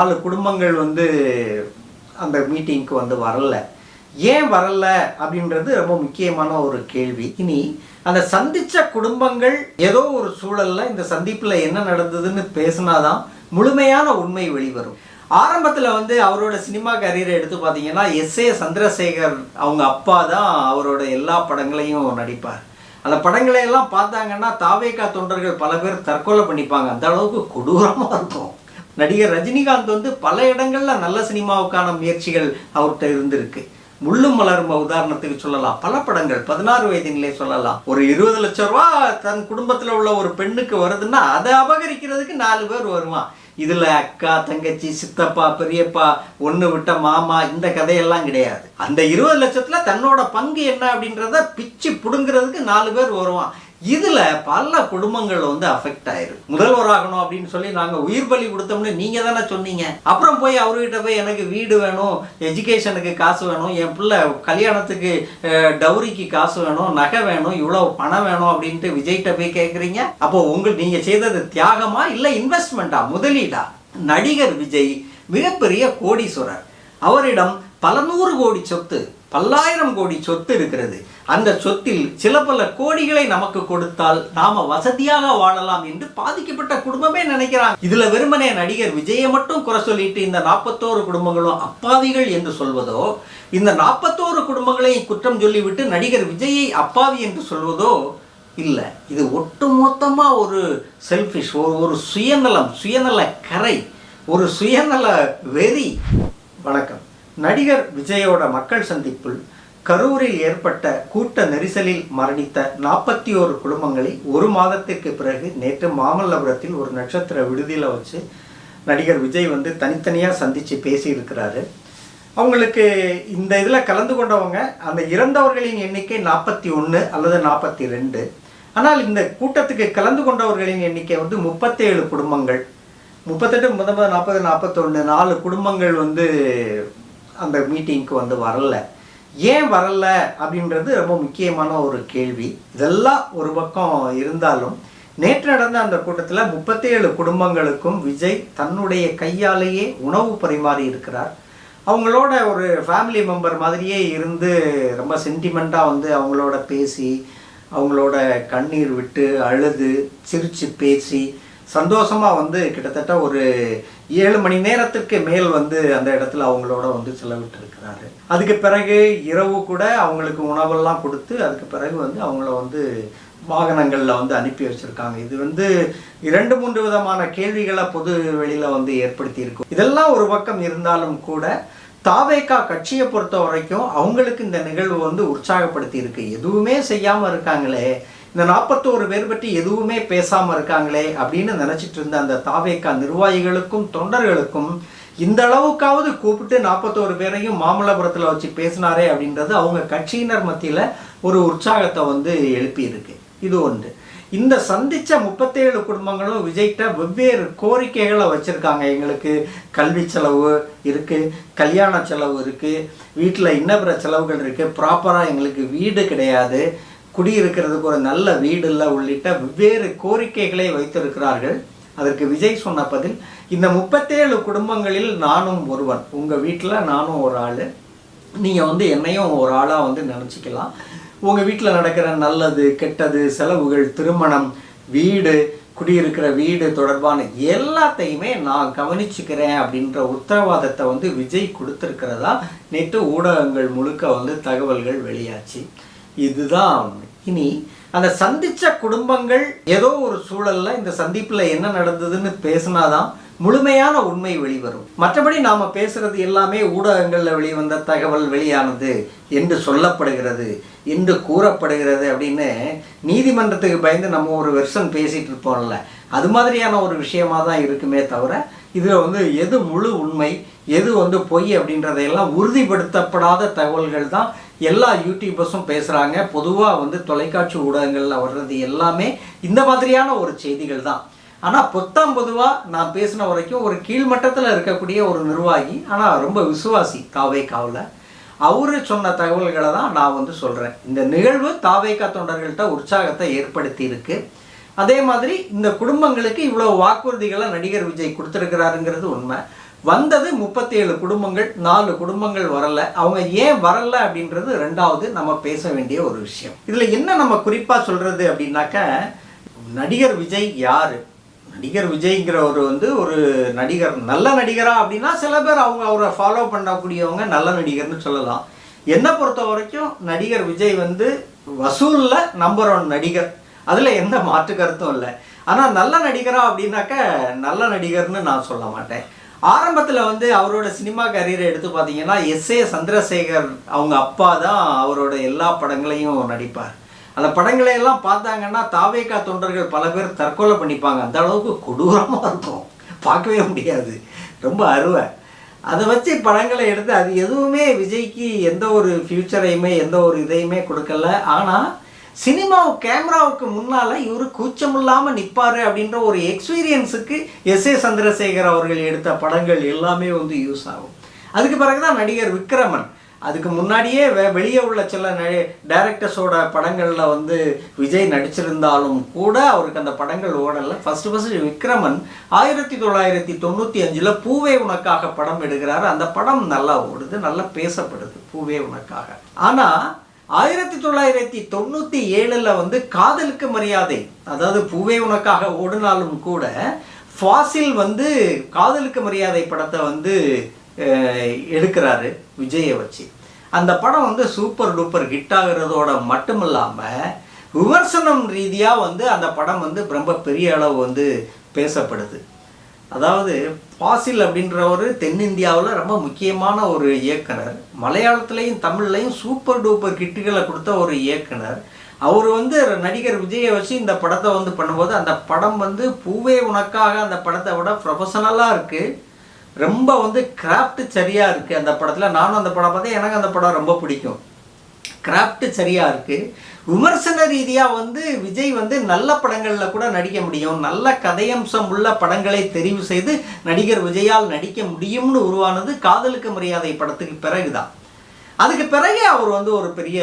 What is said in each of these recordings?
நாலு குடும்பங்கள் வந்து அந்த மீட்டிங்க்கு வந்து வரல. ஏன் வரல அப்படின்றது ரொம்ப முக்கியமான ஒரு கேள்வி. இனி அந்த சந்தித்த குடும்பங்கள் ஏதோ ஒரு சூழலில் இந்த சந்திப்பில் என்ன நடந்ததுன்னு பேசினாதான் முழுமையான உண்மை வெளிவரும். ஆரம்பத்தில் வந்து அவரோட சினிமா கரியரை எடுத்து பார்த்தீங்கன்னா எஸ் ஏ சந்திரசேகர் அவங்க அப்பா தான் அவரோட எல்லா படங்களையும் நடிப்பார். அந்த படங்களையெல்லாம் பார்த்தாங்கன்னா தாவேக்கா தொண்டர்கள் பல பேர் தற்கொலை பண்ணிப்பாங்க. அந்த அளவுக்கு கொடூரமாக இருக்கும். நடிகர் ரஜினிகாந்த் வந்து பல இடங்களில் நல்ல சினிமாவுக்கான முயற்சிகள் அவர்கிட்ட இருந்திருக்கு. முள்ளும் மலரும் உதாரணத்துக்கு சொல்லலாம். பல படங்கள் பதினாறு வயதினிலே சொல்லலாம். ஒரு இருபது லட்சம் ரூபா தன் குடும்பத்தில் உள்ள ஒரு பெண்ணுக்கு வருதுன்னா அதை அபகரிக்கிறதுக்கு நாலு பேர் வருவான். இதில் அக்கா தங்கச்சி சித்தப்பா பெரியப்பா ஒன்று விட்ட மாமா இந்த கதையெல்லாம் கிடையாது. அந்த இருபது லட்சத்தில் தன்னோட பங்கு என்ன அப்படின்றத பிச்சு பிடுங்கிறதுக்கு நாலு பேர் வருவான். இதில் பல குடும்பங்கள் வந்து அஃபெக்ட் ஆயிருக்கு முதல்வர் ஆகணும் அப்படின்னு சொல்லி நாங்கள் உயிர் பலி கொடுத்தோம்னு நீங்கள் தானே சொன்னீங்க. அப்புறம் போய் அவர்கிட்ட போய் எனக்கு வீடு வேணும் எஜுகேஷனுக்கு காசு வேணும் என் பிள்ளை கல்யாணத்துக்கு டவுரிக்கு காசு வேணும் நகை வேணும் இவ்வளோ பணம் வேணும் அப்படின்ட்டு விஜய்கிட்ட போய் கேட்குறீங்க அப்போ உங்கள் நீங்கள் செய்தது தியாகமா இல்லை இன்வெஸ்ட்மெண்ட்டா முதலீடா? நடிகர் விஜய் மிகப்பெரிய கோடீஸ்வரர். அவரிடம் பல நூறு கோடி சொத்து பல்லாயிரம் கோடி சொத்து இருக்கிறது. அந்த சொத்தில் சில பல கோடிகளை நமக்கு கொடுத்தால் நாம வசதியாக வாழலாம் என்று பாதிக்கப்பட்ட குடும்பமே நினைக்கிறாங்க. இதுல வெறுமனே நடிகர் விஜயை மட்டும் குறை சொல்லிட்டு இந்த நாற்பத்தோரு குடும்பங்களும் அப்பாவிகள் என்று சொல்வதோ இந்த நாற்பத்தோரு குடும்பங்களையும் குற்றம் சொல்லிவிட்டு நடிகர் விஜயை அப்பாவி என்று சொல்வதோ இல்லை. இது ஒட்டுமொத்தமாக ஒரு செல்ஃபிஷ் ஒரு ஒரு சுயநலம் சுயநல கரை ஒரு சுயநல வெறி. வணக்கம். நடிகர் விஜயோட மக்கள் சந்திப்பில் கரூரில் ஏற்பட்ட கூட்ட நெரிசலில் மரணித்த நாற்பத்தி ஓரு குடும்பங்களை ஒரு மாதத்திற்கு பிறகு நேற்று மாமல்லபுரத்தில் ஒரு நட்சத்திர விடுதியில் வச்சு நடிகர் விஜய் வந்து தனித்தனியாக சந்தித்து பேசியிருக்கிறாரு. அவங்களுக்கு இந்த இதில் கலந்து கொண்டவங்க அந்த இறந்தவர்களின் எண்ணிக்கை நாற்பத்தி ஒன்று அல்லது நாற்பத்தி ரெண்டு. ஆனால் இந்த கூட்டத்துக்கு கலந்து கொண்டவர்களின் எண்ணிக்கை வந்து முப்பத்தேழு குடும்பங்கள். முப்பத்தெட்டு முப்பத்தொம்பது நாற்பது நாற்பத்தொன்று நாலு குடும்பங்கள் வந்து அந்த மீட்டிங்க்கு வந்து வரல. ஏன் வரல அப்படின்றது ரொம்ப முக்கியமான ஒரு கேள்வி. இதெல்லாம் ஒரு பக்கம் இருந்தாலும் நேற்று நடந்த அந்த கூட்டத்தில் முப்பத்தேழு குடும்பங்களுக்கும் விஜய் தன்னுடைய கையாலேயே உணவு பரிமாறி இருக்கிறார். அவங்களோட ஒரு ஃபேமிலி மெம்பர் மாதிரியே இருந்து ரொம்ப சென்டிமெண்ட்டாக வந்து அவங்களோட பேசி அவங்களோட கண்ணீர் விட்டு அழுது சிரித்து பேசி சந்தோஷமாக வந்து கிட்டத்தட்ட ஒரு ஏழு மணி நேரத்திற்கு மேல் வந்து அந்த இடத்துல அவங்களோட வந்து செலவிட்டு இருக்கிறாரு அதுக்கு பிறகு இரவு கூட அவங்களுக்கு உணவெல்லாம் கொடுத்து அதுக்கு பிறகு வந்து அவங்கள வந்து வாகனங்களில் வந்து அனுப்பி வச்சுருக்காங்க. இது வந்து இரண்டு மூன்று விதமான கேள்விகளை பொது வெளியில் வந்து ஏற்படுத்தி இருக்கும் இதெல்லாம் ஒரு பக்கம் இருந்தாலும் கூட தாவேகா கட்சியை பொறுத்த வரைக்கும் அவங்களுக்கு இந்த நிகழ்வு வந்து உற்சாகப்படுத்தி இருக்கு எதுவுமே செய்யாமல் இருக்காங்களே. இந்த நாற்பத்தோரு பேர் பற்றி எதுவுமே பேசாமல் இருக்காங்களே அப்படின்னு நினைச்சிட்டு இருந்த அந்த தாவேகா நிர்வாகிகளுக்கும் தொண்டர்களுக்கும் இந்த அளவுக்காவது கூப்பிட்டு நாற்பத்தோரு பேரையும் மாமல்லபுரத்தில் வச்சு பேசினாரே அப்படின்றது அவங்க கட்சியினர் மத்தியில் ஒரு உற்சாகத்தை வந்து எழுப்பியிருக்கு. இது ஒன்று. இந்த சந்தித்த முப்பத்தேழு குடும்பங்களும் விஜய்கிட்ட வெவ்வேறு கோரிக்கைகளை வச்சுருக்காங்க. எங்களுக்கு கல்வி செலவு இருக்குது கல்யாண செலவு இருக்குது வீட்டில் இன்னபிற செலவுகள் இருக்குது ப்ராப்பராக எங்களுக்கு வீடு கிடையாது குடியிருக்கிறதுக்கு ஒரு நல்ல வீடு இல்லை உள்ளிட்ட வெவ்வேறு கோரிக்கைகளை வைத்திருக்கிறார்கள். அதற்கு விஜய் சொன்ன பதில் இந்த முப்பத்தேழு குடும்பங்களில் நானும் ஒருவன். உங்கள் வீட்டில் நானும் ஒரு ஆள். நீங்கள் வந்து என்னையும் ஒரு ஆளாக வந்து நினச்சிக்கலாம். உங்கள் வீட்டில் நடக்கிற நல்லது கெட்டது செலவுகள் திருமணம் வீடு குடியிருக்கிற வீடு தொடர்பான எல்லாத்தையுமே நான் கவனிச்சுக்கிறேன் அப்படின்ற உத்தரவாதத்தை வந்து விஜய் கொடுத்துருக்கிறதா நேற்று ஊடகங்கள் முழுக்க வந்து தகவல்கள் வெளியாச்சு. இதுதான் இனி அந்த சந்திச்ச குடும்பங்கள் ஏதோ ஒரு சூழல்ல இந்த சந்திப்புல என்ன நடந்ததுன்னு பேசினாதான் முழுமையான உண்மை வெளிவரும். மற்றபடி நாம பேசுறது எல்லாமே ஊடகங்கள்ல வெளிவந்த தகவல் வெளியானது என்று சொல்லப்படுகிறது என்று கூறப்படுகிறது அப்படின்னு நீதிமன்றத்துக்கு பயந்து நம்ம ஒரு வெர்ஷன் பேசிட்டு இருப்போம்ல அது மாதிரியான ஒரு விஷயமா தான் இருக்குமே தவிர இதில் வந்து எது முழு உண்மை எது வந்து பொய் அப்படின்றதையெல்லாம் உறுதிப்படுத்தப்படாத தகவல்கள் தான் எல்லா யூடியூபர்ஸும் பேசுகிறாங்க பொதுவாக வந்து தொலைக்காட்சி ஊடகங்களில் வர்றது எல்லாமே இந்த மாதிரியான ஒரு செய்திகள் தான். ஆனால் பொத்தாம் பொதுவாக நான் பேசின வரைக்கும் ஒரு கீழ்மட்டத்தில் இருக்கக்கூடிய ஒரு நிர்வாகி ஆனால் ரொம்ப விசுவாசி தாவே காவில் அவரு சொன்ன தகவல்களை தான் நான் வந்து சொல்கிறேன் இந்த நிகழ்வு தாவேக்கா தொண்டர்கள்ட்ட உற்சாகத்தை ஏற்படுத்தி இருக்கு அதே மாதிரி இந்த குடும்பங்களுக்கு இவ்வளோ வாக்குறுதிகளை நடிகர் விஜய் கொடுத்துருக்கிறாருங்கிறது உண்மை. வந்தது முப்பத்தேழு குடும்பங்கள் நாலு குடும்பங்கள் வரல. அவங்க ஏன் வரல அப்படின்றது ரெண்டாவது நம்ம பேச வேண்டிய ஒரு விஷயம். இதில் என்ன நம்ம குறிப்பாக சொல்கிறது அப்படின்னாக்க நடிகர் விஜய் யார்? நடிகர் விஜய்ங்கிறவர் வந்து ஒரு நடிகர் நல்ல நடிகரா அப்படின்னா சில பேர் அவங்க அவரை ஃபாலோ பண்ணக்கூடியவங்க நல்ல நடிகர்னு சொல்லலாம். என்னை பொறுத்த வரைக்கும் நடிகர் விஜய் வந்து வசூலில் நம்பர் ஒன் நடிகர். அதில் எந்த மாற்று கருத்தும் இல்லை. ஆனால் நல்ல நடிகரா அப்படின்னாக்க நல்ல நடிகர்னு நான் சொல்ல மாட்டேன். ஆரம்பத்தில் வந்து அவரோட சினிமா கரியரை எடுத்து பார்த்தீங்கன்னா எஸ் ஏ சந்திரசேகர் அவங்க அப்பா தான் அவரோட எல்லா படங்களையும் நடிப்பார். அந்த படங்களை எல்லாம் பார்த்தாங்கன்னா தாவேக்கா தொண்டர்கள் பல பேர் தற்கொலை பண்ணிப்பாங்க. அந்த அளவுக்கு கொடூரமாக இருக்கும். பார்க்கவே முடியாது. ரொம்ப அருவை. அதை வச்சு படங்களை எடுத்து அது எதுவுமே விஜய்க்கு எந்த ஒரு ஃப்யூச்சரையுமே எந்த ஒரு இதையுமே கொடுக்கல. ஆனால் சினிமா கேமராவுக்கு முன்னால் இவர் கூச்சமில்லாமல் நிற்பார் அப்படின்ற ஒரு எக்ஸ்பீரியன்ஸுக்கு எஸ் ஏ சந்திரசேகர் அவர்கள் எடுத்த படங்கள் எல்லாமே வந்து யூஸ் ஆகும். அதுக்கு பிறகு தான் நடிகர் விக்ரமன். அதுக்கு முன்னாடியே வெ வெளியே உள்ள சில டைரக்டர்ஸோட படங்களில் வந்து விஜய் நடிச்சிருந்தாலும் கூட அவருக்கு அந்த படங்கள் ஓடலை. ஃபஸ்ட்டு ஃபஸ்ட்டு விக்ரமன் ஆயிரத்தி தொள்ளாயிரத்தி தொண்ணூற்றி அஞ்சில் பூவே உனக்காக படம் எடுக்கிறாரு. அந்த படம் நல்லா ஓடுது நல்லா பேசப்படுது பூவே உனக்காக. ஆனால் ஆயிரத்தி தொள்ளாயிரத்தி தொண்ணூற்றி ஏழில் வந்து காதலுக்கு மரியாதை அதாவது பூவே உனக்காக ஓடினாலும் கூட ஃபாசில் வந்து காதலுக்கு மரியாதை படத்தை வந்து எடுக்கிறாரு விஜயை வச்சு. அந்த படம் வந்து சூப்பர் டூப்பர் ஹிட் ஆகுறதோட மட்டும் இல்லாமல் விமர்சனம் ரீதியாக வந்து அந்த படம் வந்து ரொம்ப பெரிய அளவு வந்து பேசப்படுது. அதாவது பாசில் அப்படின்றவர் தென்னிந்தியாவில் ரொம்ப முக்கியமான ஒரு இயக்குனர். மலையாளத்துலேயும் தமிழ்லையும் சூப்பர் டூப்பர் கிட்டுகளை கொடுத்த ஒரு இயக்குனர். அவர் வந்து நடிகர் விஜயை வச்சு இந்த படத்தை வந்து பண்ணும்போது அந்த படம் வந்து பூவே உனக்காக அந்த படத்தை விட ப்ரொஃபஷனலாக இருக்குது ரொம்ப வந்து கிராஃப்ட் சரியாக இருக்குது அந்த படத்தில். நானும் அந்த படம் பார்த்தேன் எனக்கு அந்த படம் ரொம்ப பிடிக்கும். கிராஃப்ட் சரியாக இருக்குது விமர்சன ரீதியாக வந்து விஜய் வந்து நல்ல படங்களில் கூட நடிக்க முடியும். நல்ல கதையம்சம் உள்ள படங்களை தெரிவு செய்து நடிகர் விஜயால் நடிக்க முடியும்னு உருவானது காதலுக்கு மரியாதை படத்துக்கு பிறகுதான். அதுக்கு பிறகு அவர் வந்து ஒரு பெரிய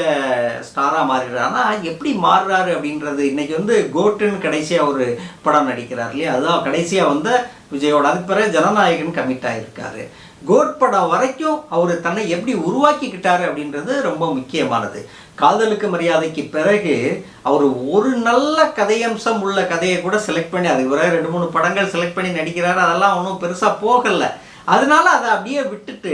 ஸ்டாராக மாறிடுறார். ஆனால் எப்படி மாறுறாரு அப்படின்றது இன்றைக்கி வந்து கோட்டுன்னு கடைசியாக ஒரு படம் நடிக்கிறார் இல்லையா? அதுதான் கடைசியாக வந்த விஜயோட அதுக்கு பிறகு ஜனநாயகன் கமிட் ஆகியிருக்காரு கோட் படம் வரைக்கும் அவர் தன்னை எப்படி உருவாக்கிக்கிட்டாரு அப்படின்றது ரொம்ப முக்கியமானது. காதலுக்கு மரியாதைக்கு பிறகு அவர் ஒரு நல்ல கதையம்சம் உள்ள கதையை கூட செலக்ட் பண்ணி அது வர ரெண்டு மூணு படங்கள் செலக்ட் பண்ணி நடிக்கிறாரு. அதெல்லாம் ஒன்றும் பெருசாக போகலை. அதனால அதை அப்படியே விட்டுட்டு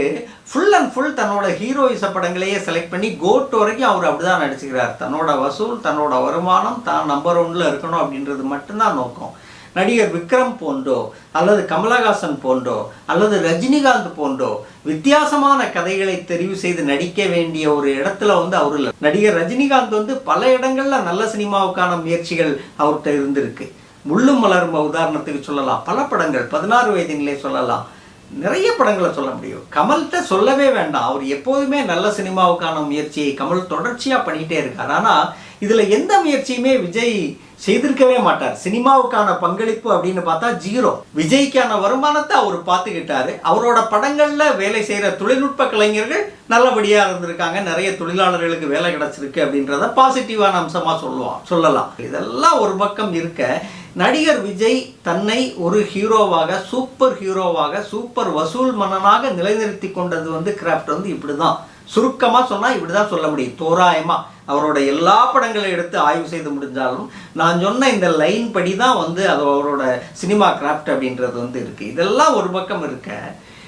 ஃபுல் அண்ட் ஃபுல் தன்னோட ஹீரோயிச படங்களையே செலக்ட் பண்ணி கோட் வரைக்கும் அவர் அப்படிதான் நடிச்சுக்கிறார். தன்னோட வசூல் தன்னோட வருமானம் தான் நம்பர் ஒன்ல இருக்கணும் அப்படின்றது மட்டும்தான் நோக்கம். நடிகர் விக்ரம் போன்றோ அல்லது கமலஹாசன் போன்றோ அல்லது ரஜினிகாந்த் போன்றோ வித்தியாசமான கதைகளை தெரிவு செய்து நடிக்க வேண்டிய ஒரு இடத்துல வந்து அவர் இல்லை. நடிகர் ரஜினிகாந்த் வந்து பல இடங்கள்ல நல்ல சினிமாவுக்கான முயற்சிகள் அவர்கிட்ட இருந்திருக்கு. முள்ளும் மலரும் உதாரணத்துக்கு சொல்லலாம். பல படங்கள் பதினாறு வயதினிலே சொல்லலாம். நிறைய படங்களை சொல்ல முடியும். கமல்கிட்ட சொல்லவே வேண்டாம். அவர் எப்போதுமே நல்ல சினிமாவுக்கான முயற்சியை கமல் தொடர்ச்சியாக பண்ணிகிட்டே இருக்கார். ஆனால் இதில் எந்த முயற்சியுமே விஜய் செய்திருக்கவே மாட்டார். சினிமாவுக்கான பங்களிப்பு அப்படின்னு பார்த்தா ஜீரோ. விஜய்க்கான வருமானத்தை அவர் பார்த்துக்கிட்டாரு. அவரோட படங்களில் வேலை செய்கிற தொழில்நுட்ப கலைஞர்கள் நல்லபடியாக இருந்திருக்காங்க. நிறைய தொழிலாளர்களுக்கு வேலை கிடைச்சிருக்கு அப்படின்றத பாசிட்டிவான அம்சமாக சொல்லுவான் சொல்லலாம். இதெல்லாம் ஒரு பக்கம் இருக்க நடிகர் விஜய் தன்னை ஒரு ஹீரோவாக சூப்பர் ஹீரோவாக சூப்பர் வசூல் மன்னனாக நிலைநிறுத்தி கொண்டது வந்து கிராஃப்ட் வந்து இப்படி தான் சுருக்கமாக சொன்னால் இப்படி தான் சொல்ல முடியும். தோராயமாக அவரோட எல்லா படங்களையும் எடுத்து ஆய்வு செய்து முடிஞ்சாலும் நான் சொன்ன இந்த லைன் படி தான் வந்து அது அவரோட சினிமா கிராஃப்ட் அப்படின்றது வந்து இருக்குது இதெல்லாம் ஒரு பக்கம் இருக்க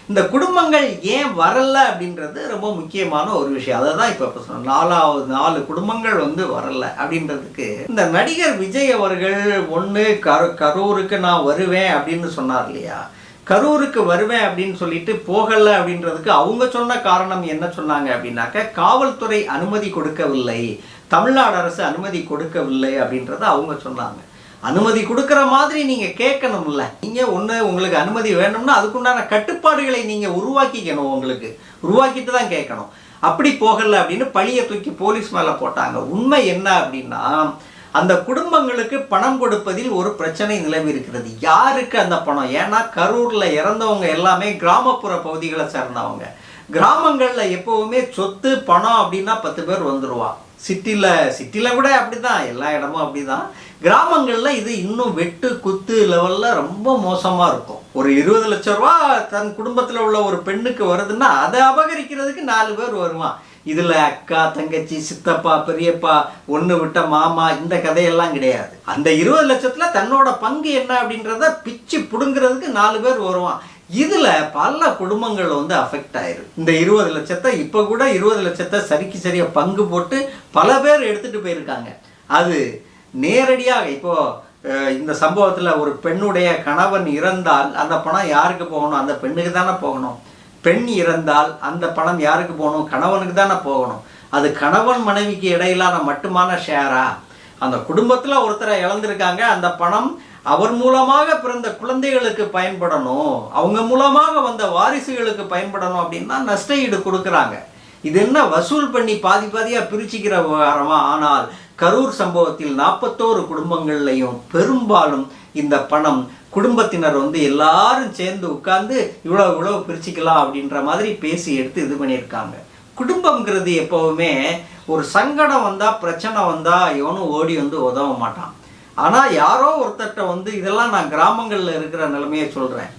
இந்த குடும்பங்கள் ஏன் வரல அப்படின்றது ரொம்ப முக்கியமான ஒரு விஷயம். அதை தான் இப்போ சொன்னோம் நாலாவது நாலு குடும்பங்கள் வந்து வரல அப்படின்றதுக்கு இந்த நடிகர் விஜய் அவர்கள் ஒன்று கரு கரூருக்கு நான் வருவேன் அப்படின்னு சொன்னார் இல்லையா? கரூருக்கு வருவேன் அப்படின்னு சொல்லிட்டு போகல அப்படின்றதுக்கு அவங்க சொன்ன காரணம் என்ன சொன்னாங்க அப்படின்னாக்க காவல்துறை அனுமதி கொடுக்கவில்லை. தமிழ்நாடு அரசு அனுமதி கொடுக்கவில்லை அப்படின்றத அவங்க சொன்னாங்க. அனுமதி கொடுக்குற மாதிரி நீங்கள் கேட்கணும்ல. நீங்கள் ஒன்று உங்களுக்கு அனுமதி வேணும்னா அதுக்குண்டான கட்டுப்பாடுகளை நீங்கள் உருவாக்கிக்கணும் உங்களுக்கு. உருவாக்கிட்டு தான் கேட்கணும். அப்படி போகலை அப்படின்னு பழியை தூக்கி போலீஸ் மேலே போட்டாங்க. உண்மை என்ன அப்படின்னா அந்த குடும்பங்களுக்கு பணம் கொடுப்பதில் ஒரு பிரச்சனை நிலவி இருக்கிறது. யாருக்கு அந்த பணம்? ஏன்னா கரூரில் இறந்தவங்க எல்லாமே கிராமப்புற பகுதிகளை சேர்ந்தவங்க. கிராமங்களில் எப்போவுமே சொத்து பணம் அப்படின்னா பத்து பேர் வந்துடுவான் சிட்டியில் சிட்டியில் கூட அப்படிதான். எல்லா இடமும் அப்படிதான். கிராமங்களில் இது இன்னும் வெட்டு குத்து லெவலில் ரொம்ப மோசமாக இருக்கும். ஒரு இருபது லட்ச ரூபா தன் குடும்பத்தில் உள்ள ஒரு பெண்ணுக்கு வருதுன்னா அதை அபகரிக்கிறதுக்கு நாலு பேர் வருவான். இதில் அக்கா தங்கச்சி சித்தப்பா பெரியப்பா ஒன்று விட்ட மாமா இந்த கதையெல்லாம் கிடையாது. அந்த இருபது லட்சத்தில் தன்னோட பங்கு என்ன அப்படின்றத பிச்சு பிடுங்கிறதுக்கு நாலு பேர் வருவான். இதில் பல குடும்பங்கள் வந்து அஃபெக்ட் ஆயிரும் இந்த இருபது லட்சத்தை இப்போ கூட இருபது லட்சத்தை சரிக்கு சரியாக பங்கு போட்டு பல பேர் எடுத்துகிட்டு போயிருக்காங்க. அது நேரடியாக இப்போ இந்த சம்பவத்தில் ஒரு பெண்ணுடைய கணவன் இறந்தால் அந்த பணம் யாருக்கு போகணும்? அந்த பெண்ணுக்கு தானே போகணும். பெண் இறந்தால் அந்த பணம் யாருக்கு போகணும்? கணவனுக்கு தானே போகணும். அது கணவன் மனைவிக்கு இடையிலான மட்டுமான ஷேரா அந்த குடும்பத்தில் ஒருத்தரை இழந்திருக்காங்க. அந்த பணம் அவர் மூலமாக பிறந்த குழந்தைகளுக்கு பயன்படணும். அவங்க மூலமாக வந்த வாரிசுகளுக்கு பயன்படணும் அப்படின்னா நஷ்ட ஈடு கொடுக்குறாங்க. இது என்ன வசூல் பண்ணி பாதி பாதியாக பிரிச்சுக்கிற விவகாரமா? ஆனால் கரூர் சம்பவத்தில் நாற்பத்தோரு குடும்பங்கள்லையும் பெரும்பாலும் இந்த பணம் குடும்பத்தினர் வந்து எல்லாரும் சேர்ந்து உட்கார்ந்து இவ்வளோ இவ்வளோ பிரிச்சுக்கலாம் அப்படின்ற மாதிரி பேசி எடுத்து இது பண்ணியிருக்காங்க. குடும்பங்கிறது எப்போவுமே ஒரு சங்கடம் வந்தால் பிரச்சனை வந்தால் எவனும் ஓடி வந்து உதவ மாட்டான். ஆனால் யாரோ ஒருத்தர்கிட்ட வந்து இதெல்லாம் நான் கிராமங்களில் இருக்கிற நிலைமையை சொல்கிறேன்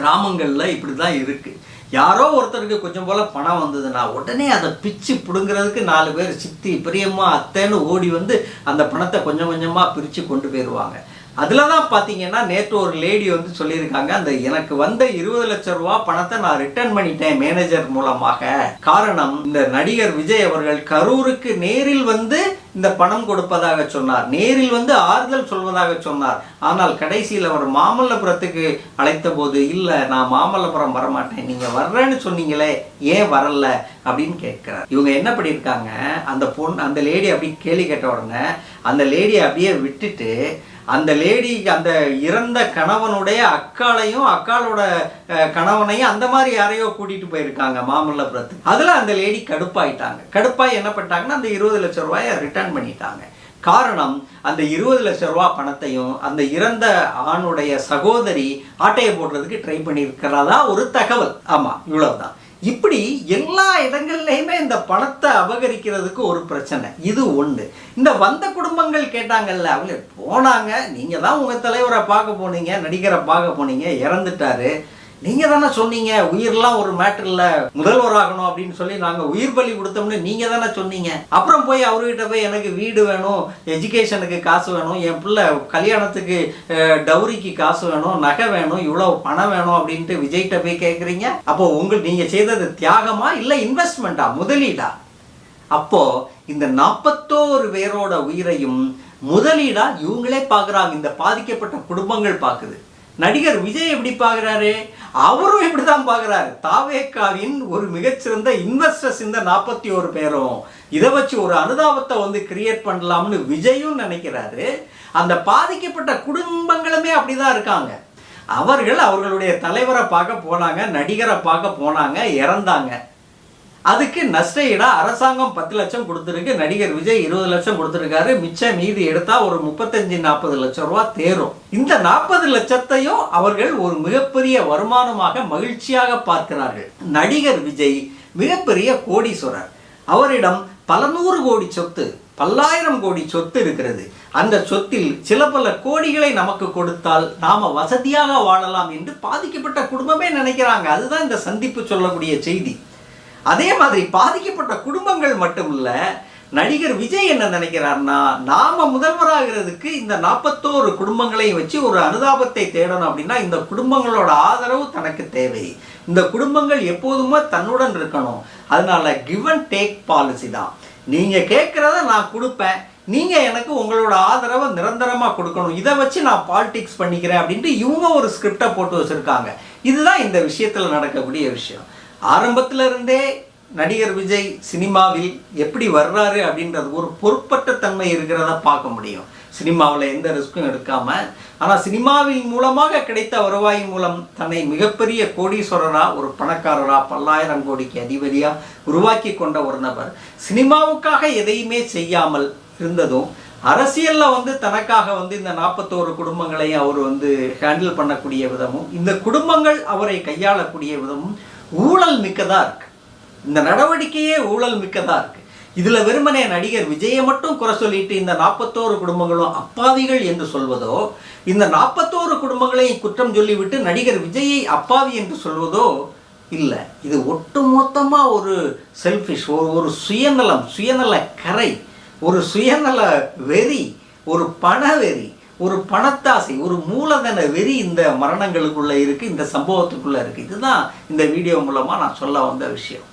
கிராமங்களில் இப்படி தான் இருக்குது யாரோ ஒருத்தருக்கு கொஞ்சம் போல் பணம் வந்ததுன்னா உடனே அதை பிச்சு பிடுங்கிறதுக்கு நாலு பேர் சித்தி பெரியம்மா அத்தைன்னு ஓடி வந்து அந்த பணத்தை கொஞ்சம் கொஞ்சமாக பிரித்து கொண்டு போயிடுவாங்க அதில் தான் பார்த்தீங்கன்னா நேற்று ஒரு லேடி வந்து சொல்லியிருக்காங்க அந்த எனக்கு வந்த இருபது லட்சம் ரூபா பணத்தை நான் ரிட்டர்ன் பண்ணிட்டேன் மேனேஜர் மூலமாக. காரணம் இந்த நடிகர் விஜய் அவர்கள் கரூருக்கு நேரில் வந்து இந்த பணம் கொடுப்பதாக சொன்னார். நேரில் வந்து ஆறுதல் சொல்வதாக சொன்னார். ஆனால் கடைசியில் அவர் மாமல்லபுரத்துக்கு அழைத்த போது இல்லை நான் மாமல்லபுரம் வரமாட்டேன். நீங்கள் வர்றேன்னு சொன்னீங்களே ஏன் வரல? அப்படின்னு கேட்குறார். இவங்க என்ன பண்ணியிருக்காங்க? அந்த பொண்ணு அந்த லேடி அப்படி கேள்வி கேட்ட உடனே அந்த லேடியை அப்படியே விட்டுட்டு அந்த லேடி அந்த இறந்த கணவனுடைய அக்காளையும் அக்காளோட கணவனையும் அந்த மாதிரி யாரையோ கூட்டிட்டு போயிருக்காங்க மாமல்லபுரத்துக்கு. அதுல அந்த லேடி கடுப்பாயிட்டாங்க. கடுப்பாய் என்ன பண்ணிட்டாங்கன்னா அந்த இருபது லட்சம் ரூபாயை ரிட்டர்ன் பண்ணிட்டாங்க. காரணம் அந்த இருபது லட்சம் ரூபா பணத்தையும் அந்த இறந்த ஆணுடைய சகோதரி ஆட்டையை போடுறதுக்கு ட்ரை பண்ணியிருக்கிறதா ஒரு தகவல். ஆமா இவ்வளவுதான். இப்படி எல்லா இடங்கள்லையுமே இந்த பணத்தை அபகரிக்கிறதுக்கு ஒரு பிரச்சனை. இது ஒன்று இந்த வந்த குடும்பங்கள் கேட்டாங்கல்ல அவங்க போனாங்க. நீங்கள் தான் உங்கள் தலைவரை பார்க்க போனீங்க நடிகரை பார்க்க போனீங்க இறந்துட்டாரு. நீங்கள் தானே சொன்னீங்க உயிரெல்லாம் ஒரு மேட்டர் முதல்வர் முதல்வராகணும் அப்படின்னு சொல்லி நாங்கள் உயிர் பலி கொடுத்தோம்னு நீங்கள் தானே சொன்னீங்க. அப்புறம் போய் அவர்கிட்ட போய் எனக்கு வீடு வேணும் எஜுகேஷனுக்கு காசு வேணும் என் பிள்ளை கல்யாணத்துக்கு டவுரிக்கு காசு வேணும் நகை வேணும் இவ்வளோ பணம் வேணும் அப்படின்ட்டு விஜய்கிட்ட போய் கேட்குறீங்க அப்போ உங்கள் நீங்கள் செய்தது தியாகமா இல்லை இன்வெஸ்ட்மெண்ட்டா முதலீடா? அப்போ இந்த நாற்பத்தோரு பேரோட உயிரையும் முதலீடா இவங்களே பார்க்குறாங்க இந்த பாதிக்கப்பட்ட குடும்பங்கள் பார்க்குது நடிகர் விஜய் எப்படி பார்க்குறாரு? அவரும் இப்படி தான் பார்க்குறாரு. தாவேக்காவின் ஒரு மிகச்சிறந்த இன்வெஸ்டர்ஸ் இந்த நாற்பத்தி ஒரு பேரும். இதை வச்சு ஒரு அனுதாபத்தை வந்து கிரியேட் பண்ணலாம்னு விஜயும் நினைக்கிறாரு. அந்த பாதிக்கப்பட்ட குடும்பங்களுமே அப்படிதான் இருக்காங்க. அவர்கள் அவர்களுடைய தலைவரை பார்க்க போனாங்க நடிகரை பார்க்க போனாங்க இறந்தாங்க. அதுக்கு நஷ்ட ஈடா அரசாங்கம் பத்து லட்சம் கொடுத்துருக்கு நடிகர் விஜய் இருபது லட்சம் கொடுத்துருக்காரு மிச்சம் மீதி எடுத்தா ஒரு முப்பத்தஞ்சு நாற்பது லட்சம் ரூபா தேரும். இந்த நாற்பது லட்சத்தையும் அவர்கள் ஒரு மிகப்பெரிய வருமானமாக மகிழ்ச்சியாக பார்க்கிறார்கள். நடிகர் விஜய் மிகப்பெரிய கோடீஸ்வரர். அவரிடம் பல நூறு கோடி சொத்து பல்லாயிரம் கோடி சொத்து இருக்கிறது. அந்த சொத்தில் சில பல கோடிகளை நமக்கு கொடுத்தால் நாம வசதியாக வாழலாம் என்று பாதிக்கப்பட்ட குடும்பமே நினைக்கிறாங்க. அதுதான் இந்த சந்திப்பு சொல்லக்கூடிய செய்தி. அதே மாதிரி பாதிக்கப்பட்ட குடும்பங்கள் மட்டும் இல்லை நடிகர் விஜய் என்ன நினைக்கிறார்னா நாம முதல்வராகிறதுக்கு இந்த நாற்பத்தோரு குடும்பங்களையும் வச்சு ஒரு அனுதாபத்தை தேடணும் அப்படின்னா இந்த குடும்பங்களோட ஆதரவு தனக்கு தேவை. இந்த குடும்பங்கள் எப்போதுமே தன்னுடன் இருக்கணும். அதனால கிவ் அண்ட் டேக் பாலிசி தான். நீங்க கேட்குறத நான் கொடுப்பேன். நீங்க எனக்கு உங்களோட ஆதரவை நிரந்தரமா கொடுக்கணும். இதை வச்சு நான் பாலிடிக்ஸ் பண்ணிக்கிறேன் அப்படின்ட்டு இவங்க ஒரு ஸ்கிரிப்டை போட்டு வச்சிருக்காங்க. இதுதான் இந்த விஷயத்துல நடக்கக்கூடிய விஷயம். ஆரம்பத்துல இருந்தே நடிகர் விஜய் சினிமாவில் எப்படி வர்றாரு அப்படின்றது ஒரு பொறுப்பற்ற தன்மை இருக்கிறத பார்க்க முடியும். சினிமாவில் எந்த ரிஸ்க்கும் எடுக்காமல் ஆனால் சினிமாவின் மூலமாக கிடைத்த வருவாய் மூலம் தன்னை மிகப்பெரிய கோடீஸ்வரராக ஒரு பணக்காரராக பல்லாயிரம் கோடிக்கு அதிபதியாக உருவாக்கி கொண்ட ஒரு நபர். சினிமாவுக்காக எதையுமே செய்யாமல் இருந்ததும் அரசியலில் வந்து தனக்காக வந்து இந்த நாற்பத்தோரு குடும்பங்களையும் அவர் வந்து ஹேண்டில் பண்ணக்கூடிய விதமும் இந்த குடும்பங்கள் அவரை கையாளக்கூடிய விதமும் ஊழல் மிக்கதாக இருக்கு. இந்த நடவடிக்கையே ஊழல் மிக்கதா இருக்கு. இதில் வெறுமனே நடிகர் விஜயை மட்டும் குறை சொல்லிட்டு இந்த நாற்பத்தோரு குடும்பங்களும் அப்பாவிகள் என்று சொல்வதோ இந்த நாற்பத்தோரு குடும்பங்களையும் குற்றம் சொல்லிவிட்டு நடிகர் விஜயை அப்பாவி என்று சொல்வதோ இல்லை. இது ஒட்டுமொத்தமாக ஒரு செல்ஃபிஷ் ஒரு ஒரு சுயநலம் சுயநல கரை ஒரு சுயநல வெறி ஒரு பண வெறி ஒரு பணத்தாசை ஒரு மூலதன வெறி இந்த மரணங்களுக்குள்ளே இருக்குது இந்த சம்பவத்துக்குள்ளே இருக்குது இதுதான் இந்த வீடியோ மூலமாக நான் சொல்ல வந்த விஷயம்.